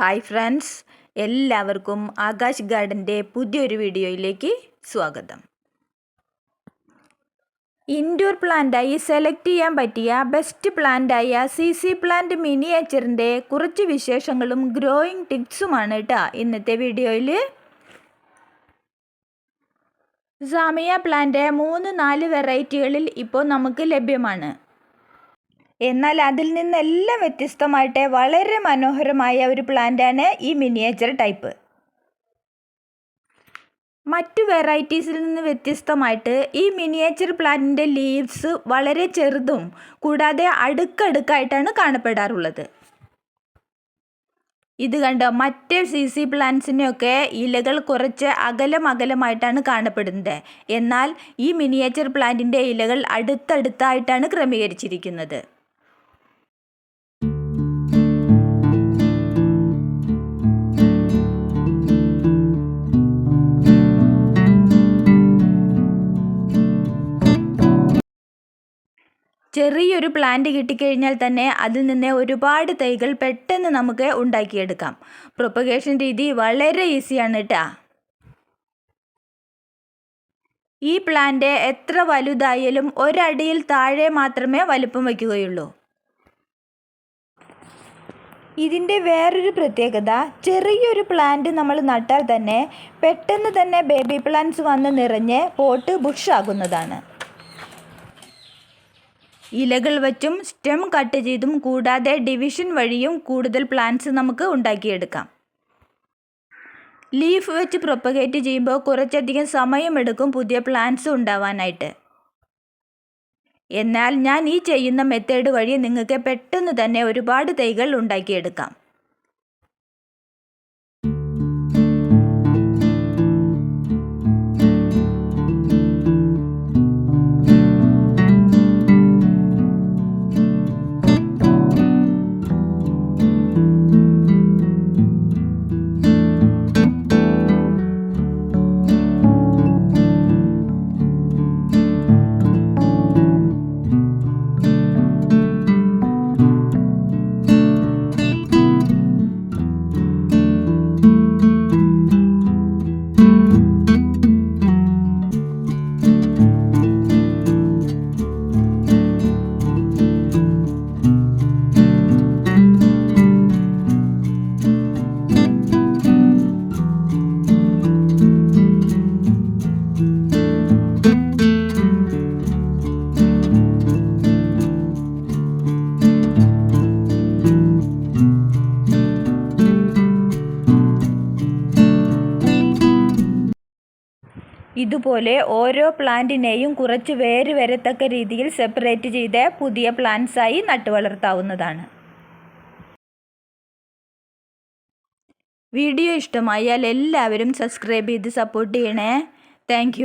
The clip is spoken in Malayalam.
ഹായ് ഫ്രണ്ട്സ് എല്ലാവർക്കും ആകാശ് ഗാർഡന്റെ പുതിയൊരു വീഡിയോയിലേക്ക് സ്വാഗതം. ഇൻഡോർ പ്ലാന്റായി സെലക്ട് ചെയ്യാൻ പറ്റിയ ബെസ്റ്റ് പ്ലാന്റായ സി സി പ്ലാന്റ് മിനിയേച്ചറിന്റെ കുറച്ച് വിശേഷങ്ങളും ഗ്രോയിങ് ടിപ്സുമാണ് കേട്ടോ ഇന്നത്തെ വീഡിയോയിൽ സാമിയ പ്ലാന്റ് മൂന്ന് നാല് വെറൈറ്റികളിൽ ഇപ്പോൾ നമുക്ക് ലഭ്യമാണ്. എന്നാൽ അതിൽ നിന്നെല്ലാം വ്യത്യസ്തമായിട്ട് വളരെ മനോഹരമായ ഒരു പ്ലാന്റാണ് ഈ മിനിയേച്ചർ ടൈപ്പ് മറ്റു വെറൈറ്റീസിൽ നിന്ന് വ്യത്യസ്തമായിട്ട് ഈ മിനിയേച്ചർ പ്ലാന്റിന്റെ ലീവ്സ് വളരെ ചെറുതും കൂടാതെ അടുക്കടുക്കായിട്ടാണ് കാണപ്പെടാറുള്ളത്. ഇത് കണ്ടോ? മറ്റ് സി സി പ്ലാന്റ്സിനെയൊക്കെ ഇലകൾ കുറച്ച് അകലം അകലമായിട്ടാണ് കാണപ്പെടുന്നത്. എന്നാൽ ഈ മിനിയേച്ചർ പ്ലാന്റിന്റെ ഇലകൾ അടുത്തടുത്തായിട്ടാണ് ക്രമീകരിച്ചിരിക്കുന്നത്. ചെറിയൊരു പ്ലാന്റ് കിട്ടിക്കഴിഞ്ഞാൽ തന്നെ അതിൽ നിന്ന് ഒരുപാട് തൈകൾ പെട്ടെന്ന് നമുക്ക് ഉണ്ടാക്കിയെടുക്കാം. പ്രൊപ്പഗേഷൻ രീതി വളരെ ഈസിയാണ് കേട്ടോ ഈ പ്ലാന്റ് എത്ര വലുതായാലും ഒരടിയിൽ താഴെ മാത്രമേ വലുപ്പം വയ്ക്കുകയുള്ളൂ. ഇതിന്റെ വേറൊരു പ്രത്യേകത ചെറിയൊരു പ്ലാന്റ് നമ്മൾ നട്ടാൽ തന്നെ പെട്ടെന്ന് തന്നെ ബേബി പ്ലാന്റ്സ് വന്ന് നിറഞ്ഞ് പോട്ട് ബുഷാകുന്നതാണ് ഇലകൾ വച്ചും സ്റ്റെം കട്ട് ചെയ്തും കൂടാതെ ഡിവിഷൻ വഴിയും കൂടുതൽ പ്ലാന്റ്സ് നമുക്ക് ഉണ്ടാക്കിയെടുക്കാം. ലീഫ് വെച്ച് പ്രൊപ്പഗേറ്റ് ചെയ്യുമ്പോൾ കുറച്ചധികം സമയമെടുക്കും പുതിയ പ്ലാന്റ്സ് ഉണ്ടാവാനായിട്ട്. എന്നാൽ ഞാൻ ഈ ചെയ്യുന്ന മെത്തേഡ് വഴി നിങ്ങൾക്ക് പെട്ടെന്ന് തന്നെ ഒരുപാട് തൈകൾ ഉണ്ടാക്കിയെടുക്കാം. ഇതുപോലെ ഓരോ പ്ലാന്റിനെയും കുറച്ച് വേര് വരത്തക്ക രീതിയിൽ സെപ്പറേറ്റ് ചെയ്ത് പുതിയ പ്ലാന്റ്സായി നട്ടുവളർത്താവുന്നതാണ്. വീഡിയോ ഇഷ്ടമായാൽ എല്ലാവരും സബ്സ്ക്രൈബ് ചെയ്ത് സപ്പോർട്ട് ചെയ്യണേ. താങ്ക്